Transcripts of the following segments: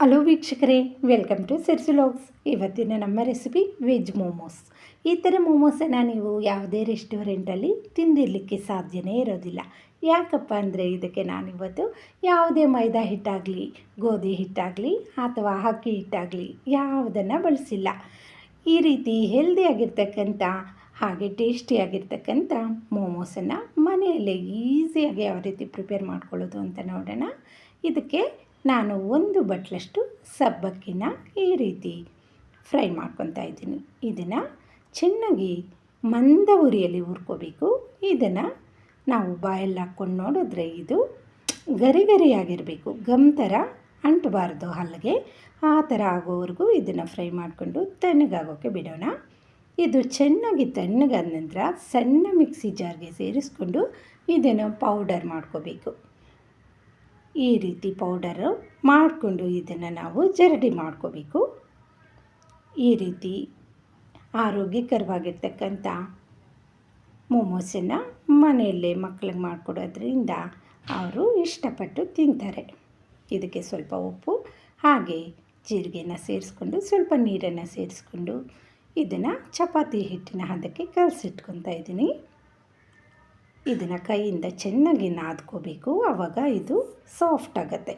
Hello ವೀಕ್ಷಕರೇ, welcome to ಸಿರ್ಸಿಲಾಗ್ಸ್ ಇವತ್ತಿನ ನಮ್ಮ ರೆಸಿಪಿ ವೆಜ್ ಮೋಮೋಸ್. ಈ ಥರ ಮೋಮೋಸನ್ನು ನೀವು ಯಾವುದೇ ರೆಸ್ಟೋರೆಂಟಲ್ಲಿ ತಿಂದಿರಲಿಕ್ಕೆ ಸಾಧ್ಯನೇ ಇರೋದಿಲ್ಲ. ಯಾಕಪ್ಪ ಅಂದರೆ ಇದಕ್ಕೆ ನಾನಿವತ್ತು ಯಾವುದೇ ಮೈದಾ ಹಿಟ್ಟಾಗಲಿ, ಗೋಧಿ ಹಿಟ್ಟಾಗಲಿ ಅಥವಾ ಅಕ್ಕಿ ಹಿಟ್ಟಾಗಲಿ ಯಾವುದನ್ನು ಬಳಸಿಲ್ಲ. ಈ ರೀತಿ ಹೆಲ್ದಿಯಾಗಿರ್ತಕ್ಕಂಥ ಹಾಗೆ ಟೇಸ್ಟಿಯಾಗಿರ್ತಕ್ಕಂಥ ಮೋಮೋಸನ್ನು ಮನೆಯಲ್ಲೇ ಈಸಿಯಾಗಿ ಯಾವ ರೀತಿ ಪ್ರಿಪೇರ್ ಮಾಡ್ಕೊಳ್ಳೋದು ಅಂತ ನೋಡೋಣ. ಇದಕ್ಕೆ ನಾನು ಒಂದು ಬಟ್ಲಷ್ಟು ಸಬ್ಬಕ್ಕಿನ ಈ ರೀತಿ ಫ್ರೈ ಮಾಡ್ಕೊತಾ ಇದ್ದೀನಿ. ಇದನ್ನು ಚೆನ್ನಾಗಿ ಮಂದ ಉರಿಯಲ್ಲಿ ಹುರ್ಕೋಬೇಕು. ಇದನ್ನು ನಾವು ಬಾಯಲ್ಲಿ ಹಾಕ್ಕೊಂಡು ನೋಡಿದ್ರೆ ಇದು ಗರಿ ಗರಿಯಾಗಿರಬೇಕು. ಗಮ್ ಥರ ಅಂಟಬಾರ್ದು ಹಲ್ಲಿಗೆ ಆ ಥರ ಆಗೋವರೆಗೂ ಇದನ್ನು ಫ್ರೈ ಮಾಡಿಕೊಂಡು ತಣ್ಣಗಾಗೋಕ್ಕೆ ಬಿಡೋಣ. ಇದು ಚೆನ್ನಾಗಿ ತಣ್ಣಗಾದ ನಂತರ ಸಣ್ಣ ಮಿಕ್ಸಿ ಜಾರ್ಗೆ ಸೇರಿಸ್ಕೊಂಡು ಇದನ್ನು ಪೌಡರ್ ಮಾಡ್ಕೋಬೇಕು. ಈ ರೀತಿ ಪೌಡರು ಮಾಡಿಕೊಂಡು ಇದನ್ನು ನಾವು ಜರಡಿ ಮಾಡ್ಕೋಬೇಕು. ಈ ರೀತಿ ಆರೋಗ್ಯಕರವಾಗಿರ್ತಕ್ಕಂಥ ಮೋಮೋಸನ್ನು ಮನೆಯಲ್ಲೇ ಮಕ್ಕಳಿಗೆ ಮಾಡಿಕೊಡೋದ್ರಿಂದ ಅವರು ಇಷ್ಟಪಟ್ಟು ತಿಂತಾರೆ. ಇದಕ್ಕೆ ಸ್ವಲ್ಪ ಉಪ್ಪು, ಹಾಗೆ ಜೀರಿಗೆನ ಸೇರಿಸ್ಕೊಂಡು ಸ್ವಲ್ಪ ನೀರನ್ನು ಸೇರಿಸ್ಕೊಂಡು ಇದನ್ನು ಚಪಾತಿ ಹಿಟ್ಟಿನ ಹದಕ್ಕೆ ಕಲಸಿಟ್ಕೊತಾ ಇದ್ದೀನಿ. ಇದನ್ನು ಕೈಯಿಂದ ಚೆನ್ನಾಗಿ ನಾದ್ಕೋಬೇಕು. ಆವಾಗ ಇದು ಸಾಫ್ಟ್ ಆಗುತ್ತೆ.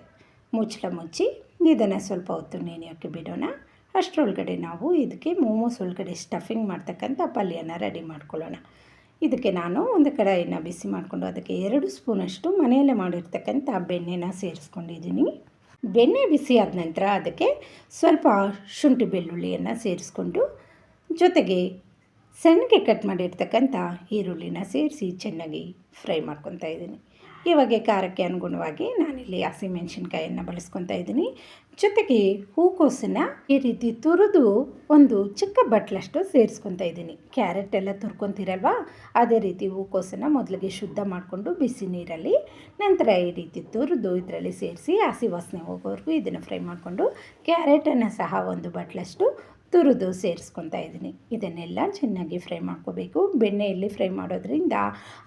ಮುಚ್ಚಳ ಮುಚ್ಚಿ ಇದನ್ನು ಸ್ವಲ್ಪ ಹೊತ್ತು ನೆನೆಯೋಕ್ಕೆ ಬಿಡೋಣ. ಅಷ್ಟರೊಳಗಡೆ ನಾವು ಇದಕ್ಕೆ ಮೋಮೋಸ್ ಒಳಗಡೆ ಸ್ಟಫಿಂಗ್ ಮಾಡ್ತಕ್ಕಂಥ ಪಲ್ಯನ ರೆಡಿ ಮಾಡ್ಕೊಳ್ಳೋಣ. ಇದಕ್ಕೆ ನಾನು ಒಂದು ಕಡಾಯಿನ ಬಿಸಿ ಮಾಡಿಕೊಂಡು ಅದಕ್ಕೆ ಎರಡು ಸ್ಪೂನಷ್ಟು ಮನೆಯಲ್ಲೇ ಮಾಡಿರ್ತಕ್ಕಂಥ ಬೆಣ್ಣೆನ ಸೇರಿಸ್ಕೊಂಡಿದ್ದೀನಿ. ಬೆಣ್ಣೆ ಬಿಸಿ ಆದ ನಂತರ ಅದಕ್ಕೆ ಸ್ವಲ್ಪ ಶುಂಠಿ ಬೆಳ್ಳುಳ್ಳಿಯನ್ನು ಸೇರಿಸ್ಕೊಂಡು ಜೊತೆಗೆ ಸಣ್ಣಗೆ ಕಟ್ ಮಾಡಿರ್ತಕ್ಕಂಥ ಈರುಳ್ಳಿನ ಸೇರಿಸಿ ಚೆನ್ನಾಗಿ ಫ್ರೈ ಮಾಡ್ಕೊತಾ ಇದ್ದೀನಿ. ಇವಾಗ ಖಾರಕ್ಕೆ ಅನುಗುಣವಾಗಿ ನಾನಿಲ್ಲಿ ಹಸಿಮೆಣ್ಸಿನ್ಕಾಯನ್ನು ಬಳಸ್ಕೊತಾ ಇದ್ದೀನಿ. ಜೊತೆಗೆ ಹೂಕೋಸನ್ನು ಈ ರೀತಿ ತುರಿದು ಒಂದು ಚಿಕ್ಕ ಬಟ್ಲಷ್ಟು ಸೇರಿಸ್ಕೊತಾ ಇದ್ದೀನಿ. ಕ್ಯಾರೆಟ್ ಎಲ್ಲ ತುರ್ಕೊತಿರಲ್ವ? ಅದೇ ರೀತಿ ಹೂಕೋಸನ್ನು ಮೊದಲಿಗೆ ಶುದ್ಧ ಮಾಡಿಕೊಂಡು ಬಿಸಿ ನೀರಲ್ಲಿ, ನಂತರ ಈ ರೀತಿ ತುರಿದು ಇದರಲ್ಲಿ ಸೇರಿಸಿ ಹಸಿ ವಾಸನೆ ಹೋಗೋವರೆಗೂ ಇದನ್ನು ಫ್ರೈ ಮಾಡಿಕೊಂಡು ಕ್ಯಾರೆಟನ್ನು ಸಹ ಒಂದು ಬಟ್ಲಷ್ಟು ತುರಿದು ಸೇರಿಸ್ಕೊತಾ ಇದ್ದೀನಿ. ಇದನ್ನೆಲ್ಲ ಚೆನ್ನಾಗಿ ಫ್ರೈ ಮಾಡ್ಕೋಬೇಕು. ಬೆಣ್ಣೆಯಲ್ಲಿ ಫ್ರೈ ಮಾಡೋದ್ರಿಂದ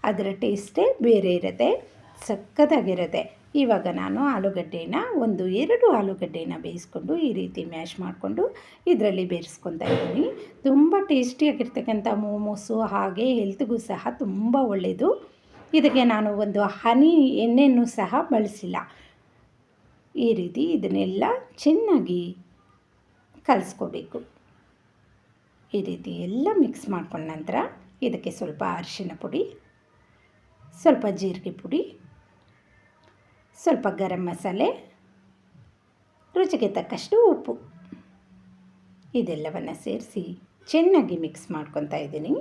ಅದರ ಟೇಸ್ಟೇ ಬೇರೆ ಇರುತ್ತೆ, ಸಖತ್ತಾಗಿರುತ್ತೆ. ಇವಾಗ ನಾನು ಆಲೂಗಡ್ಡೆನ ಒಂದು ಎರಡು ಆಲೂಗಡ್ಡೆನ ಬೇಯಿಸ್ಕೊಂಡು ಈ ರೀತಿ ಮ್ಯಾಶ್ ಮಾಡಿಕೊಂಡು ಇದರಲ್ಲಿ ಬೇಯಿಸ್ಕೊತಾ ಇದ್ದೀನಿ. ತುಂಬ ಟೇಸ್ಟಿಯಾಗಿರ್ತಕ್ಕಂಥ ಮೋಮೋಸು ಹಾಗೆ ಹೆಲ್ತ್ಗೂ ಸಹ ತುಂಬ ಒಳ್ಳೆಯದು ಇದಕ್ಕೆ ನಾನು ಒಂದು ಹನಿ ಎಣ್ಣೆಯನ್ನು ಸಹ ಬಳಸಿಲ್ಲ. ಈ ರೀತಿ ಇದನ್ನೆಲ್ಲ ಚೆನ್ನಾಗಿ ಕಲಿಸ್ಕೋಬೇಕು. ಈ ರೀತಿ ಎಲ್ಲ ಮಿಕ್ಸ್ ಮಾಡ್ಕೊಂಡ ನಂತರ ಇದಕ್ಕೆ ಸ್ವಲ್ಪ ಅರಿಶಿನ ಪುಡಿ, ಸ್ವಲ್ಪ ಜೀರಿಗೆ ಪುಡಿ, ಸ್ವಲ್ಪ ಗರಂ ಮಸಾಲೆ, ರುಚಿಗೆ ತಕ್ಕಷ್ಟು ಉಪ್ಪು. ಇದೆಲ್ಲವನ್ನು ಸೇರಿಸಿ ಚೆನ್ನಾಗಿ ಮಿಕ್ಸ್ ಮಾಡ್ಕೊತಾ ಇದ್ದೀನಿ.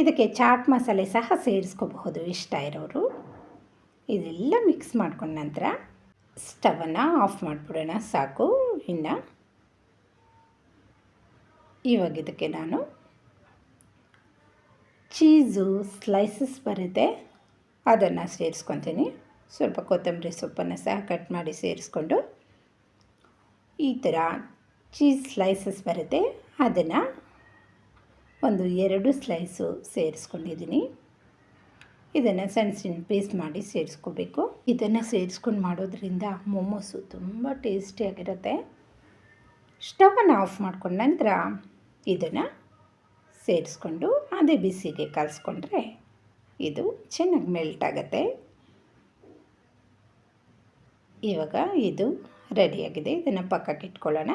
ಇದಕ್ಕೆ ಚಾಟ್ ಮಸಾಲೆ ಸಹ ಸೇರಿಸ್ಕೋಬಹುದು ಇಷ್ಟ ಇರೋರು. ಇದೆಲ್ಲ ಮಿಕ್ಸ್ ಮಾಡ್ಕೊಂಡ ನಂತರ ಸ್ಟವನ್ನು ಆಫ್ ಮಾಡಿಬಿಡೋಣ ಸಾಕು. ಇನ್ನು ಇವಾಗ ಇದಕ್ಕೆ ನಾನು ಚೀಸು ಸ್ಲೈಸಸ್ ಬರುತ್ತೆ. ಅದನ್ನು ಸೇರಿಸ್ಕೊತೀನಿ. ಸ್ವಲ್ಪ ಕೊತ್ತಂಬರಿ ಸೊಪ್ಪನ್ನು ಸಹ ಕಟ್ ಮಾಡಿ ಸೇರಿಸ್ಕೊಂಡು ಈ ಥರ ಚೀಸ್ ಸ್ಲೈಸಸ್ ಬರುತ್ತೆ. ಅದನ್ನು ಒಂದು ಎರಡು ಸ್ಲೈಸು ಸೇರಿಸ್ಕೊಂಡಿದ್ದೀನಿ. ಇದನ್ನು ಸಣ್ಣ ಸಣ್ಣ ಪೀಸ್ ಮಾಡಿ ಸೇರಿಸ್ಕೋಬೇಕು. ಇದನ್ನು ಸೇರಿಸ್ಕೊಂಡು ಮಾಡೋದ್ರಿಂದ ಮೊಮೋಸು ತುಂಬ ಟೇಸ್ಟಿಯಾಗಿರುತ್ತೆ. ಸ್ಟವನ್ನು ಆಫ್ ಮಾಡ್ಕೊಂಡ ನಂತರ ಇದನ್ನು ಸೇರಿಸ್ಕೊಂಡು ಅದೇ ಬಿಸಿಗೆ ಕಲಿಸ್ಕೊಂಡ್ರೆ ಇದು ಚೆನ್ನಾಗಿ ಮೆಲ್ಟ್ ಆಗುತ್ತೆ. ಇವಾಗ ಇದು ರೆಡಿಯಾಗಿದೆ ಇದನ್ನು ಪಕ್ಕಕ್ಕೆ ಇಟ್ಕೊಳ್ಳೋಣ.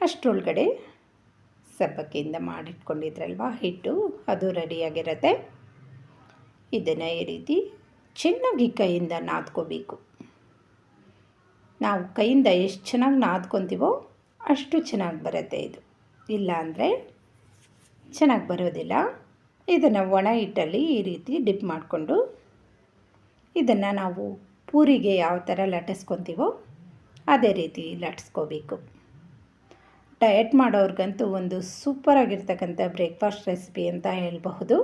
ಅಷ್ಟರೊಳಗಡೆ ಸಬ್ಬಕ್ಕಿಯಿಂದ ಮಾಡಿಟ್ಕೊಂಡಿದ್ರಲ್ವ? ಹಿಟ್ಟು ಅದು ರೆಡಿಯಾಗಿರುತ್ತೆ ಇದನ್ನು ಈ ರೀತಿ ಚೆನ್ನಾಗಿ ಕೈಯಿಂದ ನಾದ್ಕೋಬೇಕು. ನಾವು ಕೈಯಿಂದ ಎಷ್ಟು ಚೆನ್ನಾಗಿ ನಾದ್ಕೊತೀವೋ ಅಷ್ಟು ಚೆನ್ನಾಗಿ ಬರುತ್ತೆ ಇದು. ಇಲ್ಲ ಅಂದರೆ ಚೆನ್ನಾಗಿ ಬರೋದಿಲ್ಲ. ಇದನ್ನು ಒಣ ಹಿಟ್ಟಲ್ಲಿ ಈ ರೀತಿ ಡಿಪ್ ಮಾಡಿಕೊಂಡು ಇದನ್ನು ನಾವು ಪೂರಿಗೆ ಯಾವ ಥರ ಲಟ್ಟಿಸ್ಕೊತೀವೋ ಅದೇ ರೀತಿ ಲಟ್ಸ್ಕೋಬೇಕು ಡಯಟ್ ಮಾಡೋರ್ಗಂತೂ ಒಂದು ಸೂಪರಾಗಿರ್ತಕ್ಕಂಥ ಬ್ರೇಕ್ಫಾಸ್ಟ್ ರೆಸಿಪಿ ಅಂತ ಹೇಳಬಹುದು.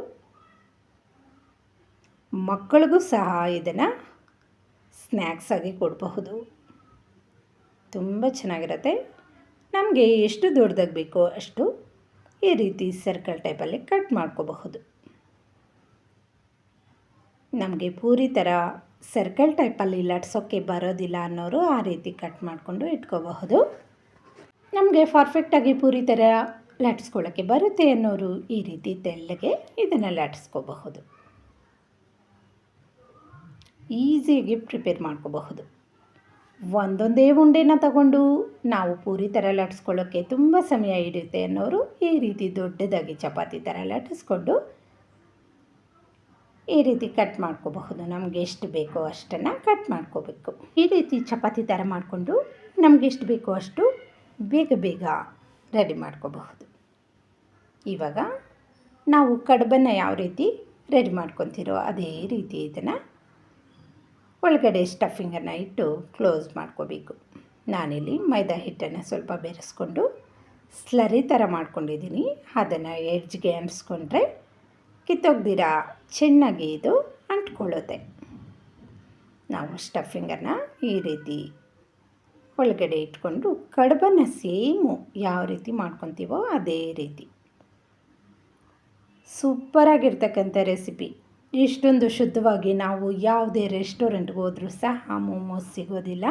ಮಕ್ಕಳಿಗೂ ಸಹ ಇದನ್ನು ಸ್ನ್ಯಾಕ್ಸ್ ಆಗಿ ಕೊಡಬಹುದು. ತುಂಬ ಚೆನ್ನಾಗಿರುತ್ತೆ. ನಮಗೆ ಎಷ್ಟು ದೊಡ್ಡದಾಗಿ ಬೇಕೋ ಅಷ್ಟು ಈ ರೀತಿ ಸರ್ಕಲ್ ಟೈಪಲ್ಲಿ ಕಟ್ ಮಾಡ್ಕೋಬಹುದು. ನಮಗೆ ಪೂರಿ ಥರ ಸರ್ಕಲ್ ಟೈಪಲ್ಲಿ ಲಟ್ಸೋಕ್ಕೆ ಬರೋದಿಲ್ಲ ಅನ್ನೋರು ಆ ರೀತಿ ಕಟ್ ಮಾಡಿಕೊಂಡು ಇಟ್ಕೋಬಹುದು. ನಮಗೆ ಪರ್ಫೆಕ್ಟಾಗಿ ಪೂರಿ ಥರ ಲಟ್ಸ್ಕೊಳ್ಳೋಕ್ಕೆ ಬರುತ್ತೆ ಅನ್ನೋರು ಈ ರೀತಿ ತೆಳ್ಳಗೆ ಇದನ್ನು ಲಟ್ಸ್ಕೋಬಹುದು. ಈಸಿಯಾಗಿ ಪ್ರಿಪೇರ್ ಮಾಡ್ಕೋಬಹುದು. ಒಂದೊಂದೇ ಉಂಡೆನ ತಗೊಂಡು ನಾವು ಪೂರಿ ಥರ ಲಟ್ಸ್ಕೊಳ್ಳೋಕ್ಕೆ ತುಂಬ ಸಮಯ ಹಿಡಿಯುತ್ತೆ ಅನ್ನೋರು ಈ ರೀತಿ ದೊಡ್ಡದಾಗಿ ಚಪಾತಿ ಥರ ಲಟ್ಟಿಸ್ಕೊಂಡು ಈ ರೀತಿ ಕಟ್ ಮಾಡ್ಕೋಬಹುದು. ನಮಗೆ ಎಷ್ಟು ಬೇಕೋ ಅಷ್ಟನ್ನು ಕಟ್ ಮಾಡ್ಕೋಬೇಕು. ಈ ರೀತಿ ಚಪಾತಿ ಥರ ಮಾಡಿಕೊಂಡು ನಮಗೆ ಎಷ್ಟು ಬೇಕೋ ಅಷ್ಟು ಬೇಗ ಬೇಗ ರೆಡಿ ಮಾಡ್ಕೋಬಹುದು. ಇವಾಗ ನಾವು ಕಡುಬನ್ನು ಯಾವ ರೀತಿ ರೆಡಿ ಮಾಡ್ಕೊತಿರೋ ಅದೇ ರೀತಿ ಇದನ್ನು ಒಳಗಡೆ ಸ್ಟಫಿಂಗನ್ನು ಇಟ್ಟು ಕ್ಲೋಸ್ ಮಾಡ್ಕೋಬೇಕು. ನಾನಿಲ್ಲಿ ಮೈದಾ ಹಿಟ್ಟನ್ನು ಸ್ವಲ್ಪ ಬೆರೆಸ್ಕೊಂಡು ಸ್ಲರಿ ಥರ ಮಾಡ್ಕೊಂಡಿದ್ದೀನಿ. ಅದನ್ನು ಎಡ್ಜ್ಗೆ ಅಂಟಿಸ್ಕೊಂಡ್ರೆ ಕಿತ್ತೋಗ್ದಿರ ಚೆನ್ನಾಗಿ ಇದು ಅಂಟ್ಕೊಳ್ಳುತ್ತೆ. ನಾವು ಸ್ಟಫಿಂಗನ್ನು ಈ ರೀತಿ ಒಳಗಡೆ ಇಟ್ಕೊಂಡು ಕಡುಬನ್ನು ಸೇಮು ಯಾವ ರೀತಿ ಮಾಡ್ಕೊತೀವೋ ಅದೇ ರೀತಿ. ಸೂಪರಾಗಿರ್ತಕ್ಕಂಥ ರೆಸಿಪಿ. ಇಷ್ಟೊಂದು ಶುದ್ಧವಾಗಿ ನಾವು ಯಾವುದೇ ರೆಸ್ಟೋರೆಂಟ್ಗೆ ಹೋದರೂ ಸಹ ಮೋಮೋಸ್ ಸಿಗೋದಿಲ್ಲ.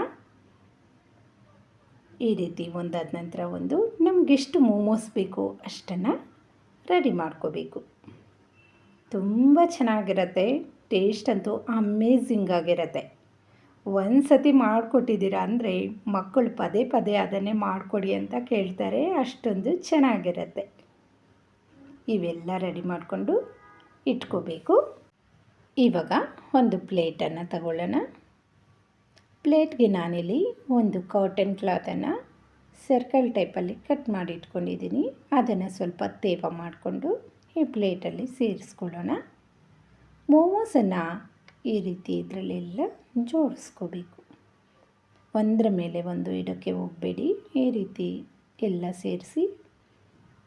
ಈ ರೀತಿ ಒಂದಾದ ನಂತರ ಒಂದು, ನಮಗೆಷ್ಟು ಮೋಮೋಸ್ ಬೇಕು ಅಷ್ಟನ್ನು ರೆಡಿ ಮಾಡ್ಕೋಬೇಕು. ತುಂಬ ಚೆನ್ನಾಗಿರತ್ತೆ, ಟೇಸ್ಟ್ ಅಂತೂ ಅಮೇಝಿಂಗ್ ಆಗಿರತ್ತೆ. ಒಂದು ಸತಿ ಮಾಡಿಕೊಟ್ಟಿದ್ದೀರಾ ಅಂದರೆ ಮಕ್ಕಳು ಪದೇ ಪದೇ ಅದನ್ನೇ ಮಾಡಿಕೊಡಿ ಅಂತ ಕೇಳ್ತಾರೆ, ಅಷ್ಟೊಂದು ಚೆನ್ನಾಗಿರತ್ತೆ. ಇವೆಲ್ಲ ರೆಡಿ ಮಾಡಿಕೊಂಡು ಇಟ್ಕೋಬೇಕು. ಇವಾಗ ಒಂದು ಪ್ಲೇಟನ್ನು ತಗೊಳ್ಳೋಣ. ಪ್ಲೇಟ್ಗೆ ನಾನಿಲ್ಲಿ ಒಂದು ಕಾಟನ್ ಕ್ಲಾತನ್ನು ಸರ್ಕಲ್ ಟೈಪಲ್ಲಿ ಕಟ್ ಮಾಡಿ ಇಟ್ಕೊಂಡಿದ್ದೀನಿ. ಅದನ್ನು ಸ್ವಲ್ಪ ತೇವ ಮಾಡಿಕೊಂಡು ಈ ಪ್ಲೇಟಲ್ಲಿ ಸೇರಿಸ್ಕೊಳ್ಳೋಣ. ಮೋಮೋಸನ್ನು ಈ ರೀತಿ ಇದರಲ್ಲೆಲ್ಲ ಜೋಡಿಸ್ಕೋಬೇಕು. ಒಂದರ ಮೇಲೆ ಒಂದು ಇಡೋಕ್ಕೆ ಹೋಗಬೇಡಿ. ಈ ರೀತಿ ಎಲ್ಲ ಸೇರಿಸಿ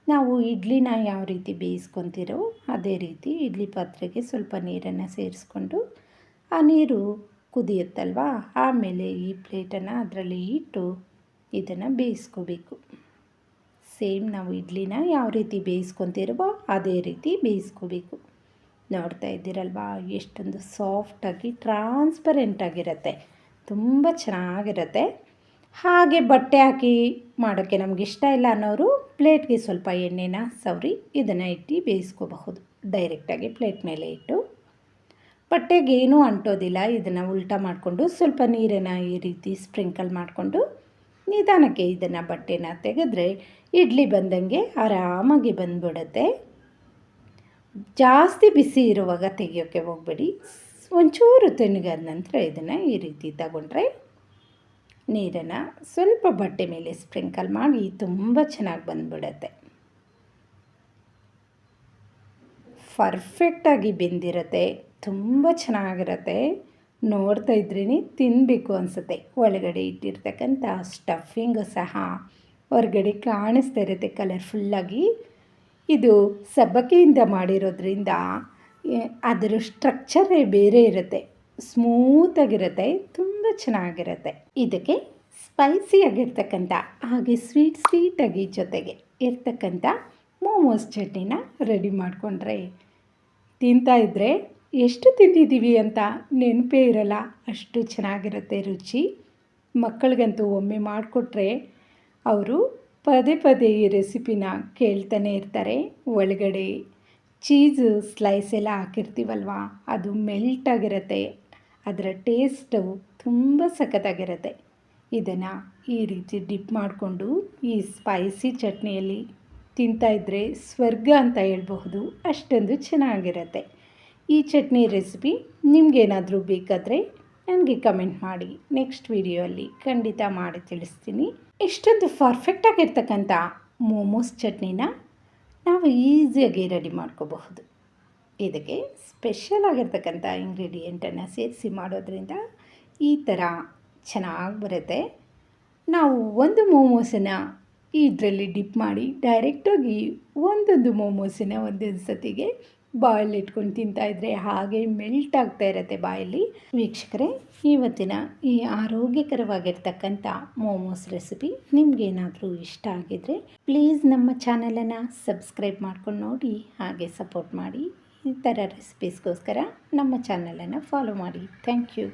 ನಾವು ಇಡ್ಲಿನ ಯಾವ ರೀತಿ ಬೇಯಿಸ್ಕೊತಿರೋ ಅದೇ ರೀತಿ ಇಡ್ಲಿ ಪಾತ್ರೆಗೆ ಸ್ವಲ್ಪ ನೀರನ್ನು ಸೇರಿಸ್ಕೊಂಡು ಆ ನೀರು ಕುದಿಯುತ್ತಲ್ವ? ಆಮೇಲೆ ಈ ಪ್ಲೇಟನ್ನು ಅದರಲ್ಲಿ ಇಟ್ಟು ಇದನ್ನು ಬೇಯಿಸ್ಕೋಬೇಕು. ಸೇಮ್ ನಾವು ಇಡ್ಲಿನ ಯಾವ ರೀತಿ ಬೇಯಿಸ್ಕೊತಿರೋ ಅದೇ ರೀತಿ ಬೇಯಿಸ್ಕೋಬೇಕು. ನೋಡ್ತಾ ಇದ್ದೀರಲ್ವಾ? ಎಷ್ಟೊಂದು ಸಾಫ್ಟಾಗಿ ಟ್ರಾನ್ಸ್ಪರೆಂಟಾಗಿರುತ್ತೆ ತುಂಬ ಚೆನ್ನಾಗಿರುತ್ತೆ. ಹಾಗೆ ಬಟ್ಟೆ ಹಾಕಿ ಮಾಡೋಕ್ಕೆ ಇಷ್ಟ ಇಲ್ಲ ಅನ್ನೋರು ಪ್ಲೇಟ್ಗೆ ಸ್ವಲ್ಪ ಎಣ್ಣೆನ ಸವರಿ ಇದನ್ನು ಇಟ್ಟು ಬೇಯಿಸ್ಕೋಬಹುದು. ಡೈರೆಕ್ಟಾಗಿ ಪ್ಲೇಟ್ ಮೇಲೆ ಇಟ್ಟು. ಬಟ್ಟೆಗೆ ಏನೂ ಅಂಟೋದಿಲ್ಲ, ಇದನ್ನು ಉಲ್ಟಾ ಮಾಡಿಕೊಂಡು ಸ್ವಲ್ಪ ನೀರನ್ನು ಈ ರೀತಿ ಸ್ಪ್ರಿಂಕಲ್ ಮಾಡಿಕೊಂಡು ನಿಧಾನಕ್ಕೆ ಇದನ್ನು ಬಟ್ಟೆನ ತೆಗೆದ್ರೆ ಇಡ್ಲಿ ಬಂದಂಗೆ ಆರಾಮಾಗಿ ಬಂದ್ಬಿಡುತ್ತೆ. ಜಾಸ್ತಿ ಬಿಸಿ ಇರುವಾಗ ತೆಗಿಯೋಕ್ಕೆ ಹೋಗಬೇಡಿ. ಒಂಚೂರು ತಣ್ಣಗಾದ ನಂತರ ಇದನ್ನು ಈ ರೀತಿ ತಗೊಂಡ್ರೆ ನೀರನ್ನು ಸ್ವಲ್ಪ ಬಟ್ಟೆ ಮೇಲೆ ಸ್ಪ್ರಿಂಕಲ್ ಮಾಡಿ ತುಂಬ ಚೆನ್ನಾಗಿ ಬಂದ್ಬಿಡುತ್ತೆ. ಪರ್ಫೆಕ್ಟಾಗಿ ಬೆಂದಿರುತ್ತೆ, ತುಂಬ ಚೆನ್ನಾಗಿರುತ್ತೆ. ನೋಡ್ತಾ ಇದ್ರೇ ತಿನ್ನಬೇಕು ಅನಿಸುತ್ತೆ. ಒಳಗಡೆ ಇಟ್ಟಿರ್ತಕ್ಕಂಥ ಸ್ಟಫಿಂಗು ಸಹ ಹೊರಗಡೆ ಕಾಣಿಸ್ತಾ ಇರುತ್ತೆ ಕಲರ್ಫುಲ್ಲಾಗಿ ಇದು ಸಬ್ಬಕ್ಕಿಯಿಂದ ಮಾಡಿರೋದ್ರಿಂದ ಅದರ ಸ್ಟ್ರಕ್ಚರೇ ಬೇರೆ ಇರುತ್ತೆ. ಸ್ಮೂತಾಗಿರುತ್ತೆ ತುಂಬ ಚೆನ್ನಾಗಿರುತ್ತೆ. ಇದಕ್ಕೆ ಸ್ಪೈಸಿಯಾಗಿರ್ತಕ್ಕಂಥ ಹಾಗೆ ಸ್ವೀಟ್ ಸ್ವೀಟಾಗಿ ಜೊತೆಗೆ ಇರ್ತಕ್ಕಂಥ ಮೋಮೋಸ್ ಚಟ್ನಿನ ರೆಡಿ ಮಾಡಿಕೊಂಡ್ರೆ ತಿಂತಾಯಿದ್ರೆ ಎಷ್ಟು ತಿಂದಿದ್ದೀವಿ ಅಂತ ನೆನಪೇ ಇರಲ್ಲ. ಅಷ್ಟು ಚೆನ್ನಾಗಿರುತ್ತೆ ರುಚಿ. ಮಕ್ಕಳಿಗಂತೂ ಒಮ್ಮೆ ಮಾಡಿಕೊಟ್ರೆ ಅವರು ಪದೇ ಪದೇ ಈ ರೆಸಿಪಿನ ಕೇಳ್ತಾನೆ ಇರ್ತಾರೆ. ಒಳಗಡೆ ಚೀಸು ಸ್ಲೈಸ್ ಎಲ್ಲ ಹಾಕಿರ್ತೀವಲ್ವ? ಅದು ಮೆಲ್ಟಾಗಿರುತ್ತೆ ಅದರ ಟೇಸ್ಟು ತುಂಬ ಸಖತ್ತಾಗಿರುತ್ತೆ. ಇದನ್ನು ಈ ರೀತಿ ಡಿಪ್ ಮಾಡಿಕೊಂಡು ಈ ಸ್ಪೈಸಿ ಚಟ್ನಿಯಲ್ಲಿ ತಿಂತಾಯಿದ್ರೆ ಸ್ವರ್ಗ ಅಂತ ಹೇಳ್ಬಹುದು, ಅಷ್ಟೊಂದು ಚೆನ್ನಾಗಿರುತ್ತೆ. ಈ ಚಟ್ನಿ ರೆಸಿಪಿ ನಿಮಗೇನಾದರೂ ಬೇಕಾದರೆ ನನಗೆ ಕಮೆಂಟ್ ಮಾಡಿ, ನೆಕ್ಸ್ಟ್ ವಿಡಿಯೋಲ್ಲಿ ಖಂಡಿತ ಮಾಡಿ ತಿಳಿಸ್ತೀನಿ. ಇಷ್ಟೊಂದು ಪರ್ಫೆಕ್ಟಾಗಿರ್ತಕ್ಕಂಥ ಮೋಮೋಸ್ ಚಟ್ನಿನ ನಾವು ಈಸಿಯಾಗಿ ರೆಡಿ ಮಾಡ್ಕೋಬಹುದು. ಇದಕ್ಕೆ ಸ್ಪೆಷಲ್ ಆಗಿರ್ತಕ್ಕಂಥ ಇಂಗ್ರೀಡಿಯೆಂಟನ್ನು ಸೇರಿಸಿ ಮಾಡೋದ್ರಿಂದ ಈ ಥರ ಚೆನ್ನಾಗಿ ಬರುತ್ತೆ. ನಾವು ಒಂದು ಮೋಮೋಸನ್ನು ಇದರಲ್ಲಿ ಡಿಪ್ ಮಾಡಿ ಡೈರೆಕ್ಟಾಗಿ ಒಂದೊಂದು ಮೋಮೋಸನ್ನ ಒಂದೊಂದು ಸತಿಗೆ ಬಾಯಲ್ಲಿ ಇಟ್ಕೊಂಡು ತಿಂತಾಯಿದ್ರೆ ಹಾಗೆ ಮೆಲ್ಟ್ ಆಗ್ತಾ ಇರುತ್ತೆ ಬಾಯಲ್ಲಿ. ವೀಕ್ಷಕರೇ, ಇವತ್ತಿನ ಈ ಆರೋಗ್ಯಕರವಾಗಿರ್ತಕ್ಕಂಥ ಮೋಮೋಸ್ ರೆಸಿಪಿ ನಿಮಗೇನಾದರೂ ಇಷ್ಟ ಆಗಿದರೆ ಪ್ಲೀಸ್ ನಮ್ಮ ಚಾನಲನ್ನು ಸಬ್ಸ್ಕ್ರೈಬ್ ಮಾಡ್ಕೊಂಡು ನೋಡಿ, ಹಾಗೆ ಸಪೋರ್ಟ್ ಮಾಡಿ. ಈ ಥರ ರೆಸಿಪೀಸ್ಗೋಸ್ಕರ ನಮ್ಮ ಚಾನಲನ್ನು ಫಾಲೋ ಮಾಡಿ. Thank you